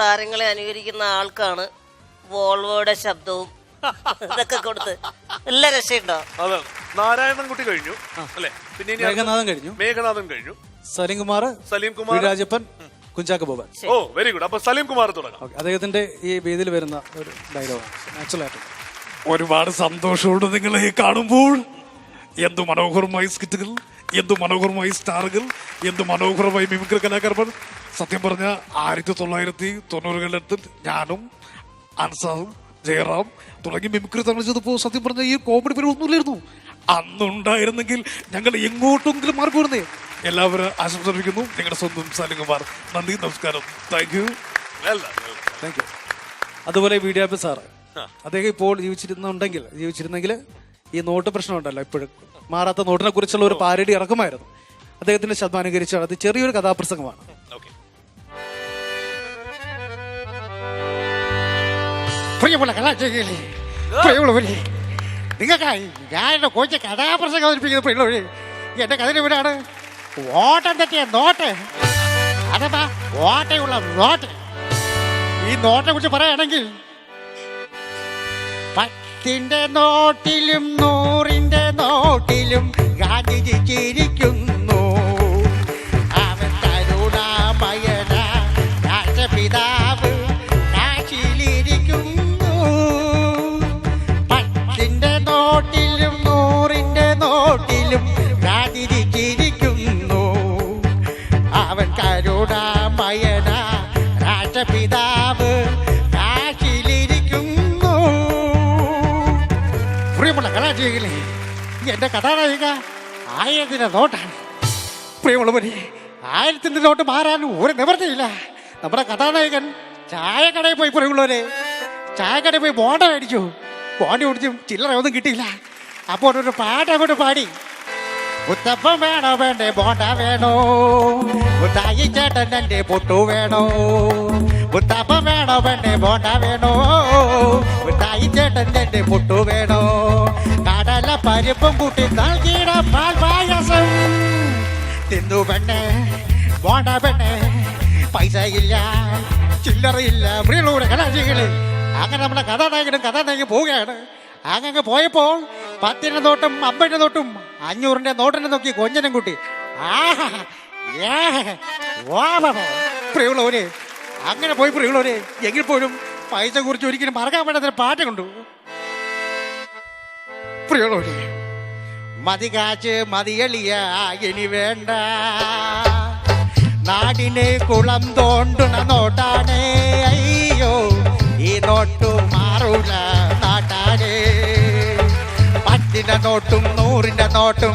താരങ്ങളെ അനുകരിക്കുന്ന ആൾക്കാണ് വോൾവോയുടെ ശബ്ദവും ഇതൊക്കെ കൊടുത്ത്. നല്ല രക്ഷയുണ്ടോ? നാരായണൻ കുട്ടി കഴിഞ്ഞു. അല്ലെ? പിന്നെ ഇനി അടുത്ത- മേഘനാഥൻ കഴിഞ്ഞു. മേഘനാഥൻ കഴിഞ്ഞു. Salim Kumar Salim Kumar Rajappan Kunchacko Boban. Oh very good. അപ്പൊ സലീം കുമാർ തുടങ്ങാം. ഓക്കെ അദ്ദേഹത്തിന്റെ ഈ വേദിയിൽ വരുന്ന ഒരു ഡയലോഗ് നാച്ചുറൽ ആയിട്ട്. ഒരുപാട് സന്തോഷമുണ്ട് നിങ്ങളെ കാണുമ്പോൾ. എന്തു മനോഹരമായ സ്കിറ്റുകൾ എന്തു മനോഹരമായ സ്റ്റാറുകൾ എന്തു മനോഹരമായ മിമിക്രി കലാകാരന്മാർ. സത്യം പറഞ്ഞ ആയിരത്തി തൊള്ളായിരത്തി തൊണ്ണൂറുകളിലെടുത്ത് ഞാനും അൻസാറും ജയറാം തുടങ്ങി മിമിക്രി തമിച്ചപ്പോൾ സത്യം പറഞ്ഞ ഈ കോമഡി പേര് ഒന്നുമില്ലായിരുന്നു. അന്നുണ്ടായിരുന്നെങ്കിൽ ഞങ്ങൾ എങ്ങോട്ടെങ്കിലും മാറിപ്പോയിരുന്നേ. എല്ലാവരും ആശംസിക്കുന്നു. നിങ്ങളുടെ സ്വന്തം സാലികുമാർ നന്ദി നമസ്കാരം. Thank you. താങ്ക് യു അതുപോലെ വീഡിയോപ്പ് സാറ്. അദ്ദേഹം ഇപ്പോൾ ജീവിച്ചിരുന്നുണ്ടെങ്കിൽ ജീവിച്ചിരുന്നെങ്കിൽ ഈ നോട്ട് പ്രശ്നമുണ്ടല്ലോ ഇപ്പോഴും. മാറാത്ത നോട്ടിനെ കുറിച്ചുള്ള ഒരു പാരഡി ഇറക്കുമായിരുന്നു. അദ്ദേഹത്തിന്റെ ശബ്ദം അനുകരിച്ചാണ് അത് ചെറിയൊരു കഥാപ്രസംഗമാണ്. പ്രിയമുള്ള പ്രിയമുള്ളവരെ നിങ്ങൾക്കായി ഞാൻ എന്റെ കോച്ച് കഥാപ്രസംഗം അവതരിപ്പിക്കുന്നു പ്രിയമുള്ളവരെ എന്റെ കഥ ഇവരാണ് ഓട്ടം തെറ്റിയ നോട്ട്. അതെന്താ? ഓട്ടയുള്ള നോട്ട്. ഈ നോട്ടിനെ കുറിച്ച് പറയുകയാണെങ്കിൽ പത്തിന്റെ നോട്ടിലും നൂറിന്റെ നോട്ടിലും ഗാന്ധിജി ചിരിക്കുന്നു. അവൻ കരുണാമയന രാഷ്ട്രപിതാവ് കാശിയിലിരിക്കുന്നു. പത്തിന്റെ നോട്ടിലും നൂറിന്റെ നോട്ടിലും ഗാന്ധിജി ചിരിക്കുന്നു. അവൻ കരുണാമയന രാഷ്ട്രപിതാവ് കലാജീവികളെ എന്റെ കഥാനായിക ആയിരത്തിന്റെ നോട്ടാണ്. പ്രിയമുള്ളവരെ ആയിരത്തിന്റെ നോട്ട് മാറാൻ ഒരു നിവൃത്തിയില്ല. നമ്മുടെ കഥാനായകൻ ചായക്കടയിൽ പോയി പ്രിയമുള്ളവരെ ചായക്കടയിൽ പോയി ബോണ്ട മേടിച്ചു. ബോണ്ട കുടിച്ചും ചില്ലറ ഒന്നും കിട്ടിയില്ല. അപ്പോൾ ഒരു പാട്ട് അങ്ങോട്ട് പാടി. ഉത്തപ്പം വേണോ? വേണ്ടേ? ബോണ്ട വേണോ? ഉത്തായി ചേട്ടൻ എന്റെ പൊട്ടു വേണോ? ഉത്തപ്പം വേണോ? വേണ്ടേ? ബോണ്ട വേണോ? ഉത്തായി ചേട്ടൻ എന്റെ പൊട്ടു വേണോ? കടല പരിപ്പും കൂട്ടി നൽകിയിട പാൽ പായസം. തിന്നു പെണ്ണെ വേണ്ട പെണ്ണെ പൈസ ഇല്ല ചില്ലറയില്ല പ്രിയളൂടെ കലാശികൾ. അങ്ങനെ നമ്മുടെ കഥാനായകനും കഥാനായകൻ പോവുകയാണ്. അങ്ങനെ പോയപ്പോൾ പത്തിന്റെ നോട്ടും അമ്പതിന്റെ നോട്ടും അഞ്ഞൂറിന്റെ നോട്ടിനെ നോക്കി കൊഞ്ഞനും കുട്ടി. ആഹാ ഏ വാ ബാബാ. അങ്ങനെ പോയി പ്രിയുള്ളവര് എങ്കിൽ പോലും പൈസ കുറിച്ച് ഒരിക്കലും മറക്കാൻ പറ്റാത്തൊരു പാട്ട് കൊണ്ടു. പ്രിയമുള്ളവരെ മതി കാച്ച് മതിയളിയ ഇനി വേണ്ട. നാടിനെ കുളം തോണ്ടുന്ന നോട്ടാണേ. അയ്യോ ഈ നോട്ടു മാറൂല നാട്ടാനേ പത്തിന്റെ നോട്ടും നൂറിന്റെ നോട്ടും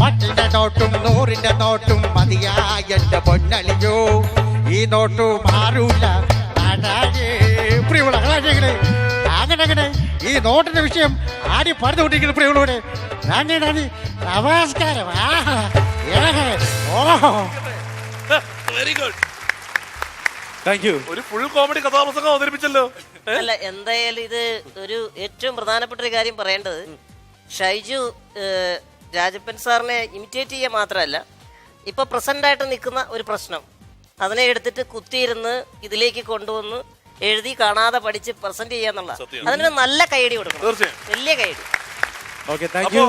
പത്തിന്റെ നോട്ടും നൂറിന്റെ നോട്ടും മതിയായ എന്റെ പൊന്നലിയോ ഈ നോട്ടു മാറൂല. പ്രിയമുള്ള കലാശകളെ അങ്ങനെ അങ്ങനെ. ഈ നോട്ടിന്റെ വിഷയം ആടി പറഞ്ഞുകൊണ്ടിരിക്കുന്നു പ്രിയമുള്ളവരെ. നന്ദി നന്ദി. നമസ്കാരം. ഓഹോ വെരി ഗുഡ് താങ്ക് യു ഒരു ഫുൾ കോമഡി കഥാപ്രസംഗം അവതരിപ്പിച്ചല്ലോ. അല്ല എന്തായാലും ഇത് ഒരു ഏറ്റവും പ്രധാനപ്പെട്ട ഒരു കാര്യം പറയേണ്ടത്. ഷൈജു രാജപ്പൻ സാറിനെ ഇമിറ്റേറ്റ് ചെയ്യുക മാത്രമല്ല ഇപ്പൊ പ്രസന്റ് ആയിട്ട് നിൽക്കുന്ന ഒരു പ്രശ്നം. അതിനെ എടുത്തിട്ട് കുത്തിയിരുന്ന് ഇതിലേക്ക് കൊണ്ടുവന്ന് എഴുതി കാണാതെ പഠിച്ച് പ്രസന്റ് ചെയ്യാന്നുള്ള. അതിനൊരു നല്ല കൈയടി കൊടുക്കണം. വലിയ കൈയടി. ഓക്കെ താങ്ക് അപ്പോ യു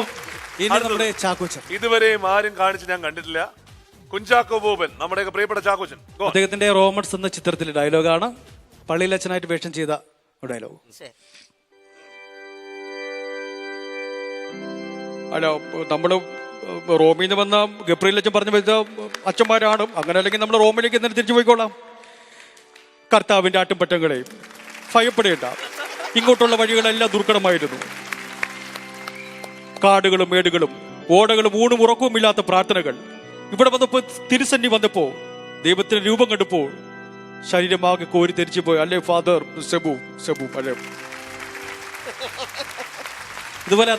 ഇനി നമ്മുടെ ചാക്കോച്ചൻ. ഇതുവരെയും ആരും കാണിച്ച് ഞാൻ കണ്ടിട്ടില്ല. കുഞ്ചാക്കോ ബോബൻ നമ്മുടെ പ്രിയപ്പെട്ട ചാക്കോച്ചൻ. അദ്ദേഹത്തിന്റെ റോമൻസ് എന്ന ചിത്രത്തിലെ ഡയലോഗാണ് പള്ളിയിലച്ഛനായിട്ട് വേഷം ചെയ്ത ഒരു ഡയലോഗ്. ഹലോ അല്ല നമ്മൾ റോമിൽ നിന്ന് വന്ന ഗബ്രിയൽ അച്ഛൻ പറഞ്ഞു വെച്ച അച്ഛന്മാരാണ്. അങ്ങനെ അല്ലെങ്കിൽ നമ്മൾ റോമിലേക്ക് ഇന്നലെ തിരിച്ചു പോയിക്കോളാം. കർത്താവിന്റെ ആട്ടുംപറ്റങ്ങളെ ഭയപ്പെടേണ്ട. ഇങ്ങോട്ടുള്ള വഴികളെല്ലാം ദുർഘടമായിരുന്നു. കാടുകളും മേടുകളും ഓടകളും ഊണും ഉറക്കവും ഇല്ലാത്ത പ്രാർത്ഥനകൾ. ഇവിടെ വന്നപ്പോൾ തിരുസന്നി വന്നപ്പോൾ ദൈവത്തിന് രൂപം കണ്ടപ്പോൾ ശരീരമാകെ കോരി തിരിച്ചു പോയി അല്ലേ ഫാദർ? സെബു സെബു അല്ലേ? ഇതുപോലെ